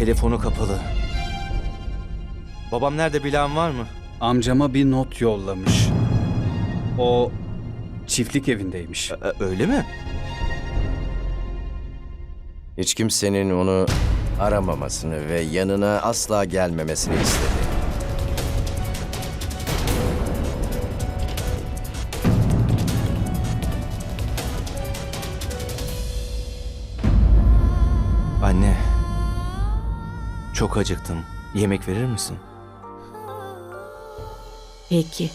Telefonu kapalı. Babam nerede bilen var mı? Amcama bir not yollamış. O çiftlik evindeymiş. Ö- öyle mi? Hiç kimsenin onu aramamasını ve yanına asla gelmemesini istedi. Anne. Çok acıktım. Yemek verir misin? Peki.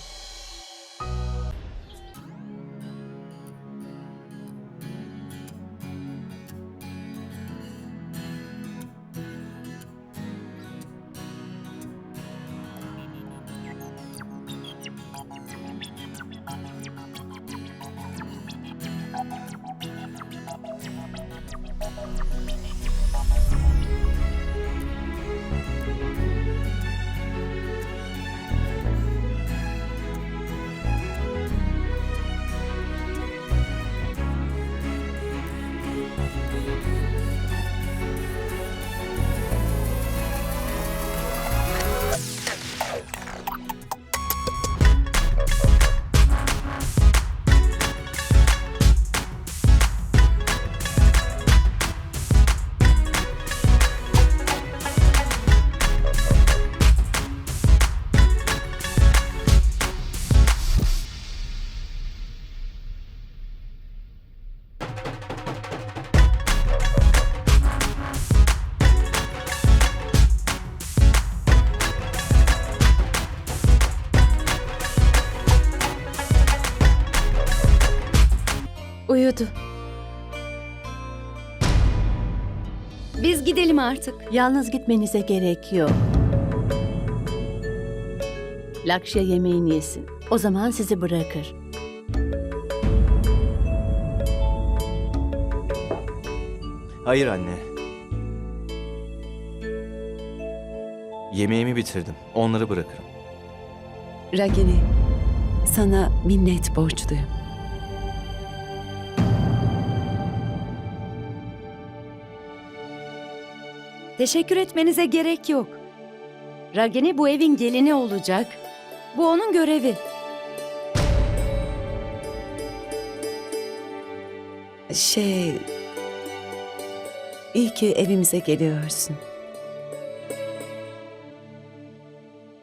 Uyudu. Biz gidelim artık. Yalnız gitmenize gerek yok. Lakşya yemeğini yesin. O zaman sizi bırakır. Hayır anne. Yemeğimi bitirdim. Onları bırakırım. Ragini, sana minnet borçluyum. Teşekkür etmenize gerek yok. Ragini bu evin gelini olacak. Bu onun görevi. Şey... İyi ki evimize geliyorsun.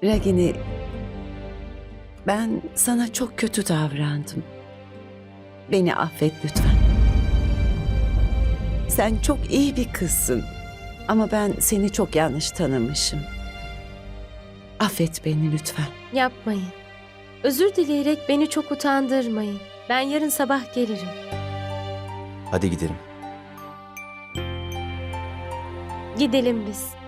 Ragini, ben sana çok kötü davrandım. Beni affet lütfen. Sen çok iyi bir kızsın. Ama ben seni çok yanlış tanımışım. Affet beni lütfen. Yapmayın. Özür dileyerek beni çok utandırmayın. Ben yarın sabah gelirim. Hadi gidelim. Gidelim biz.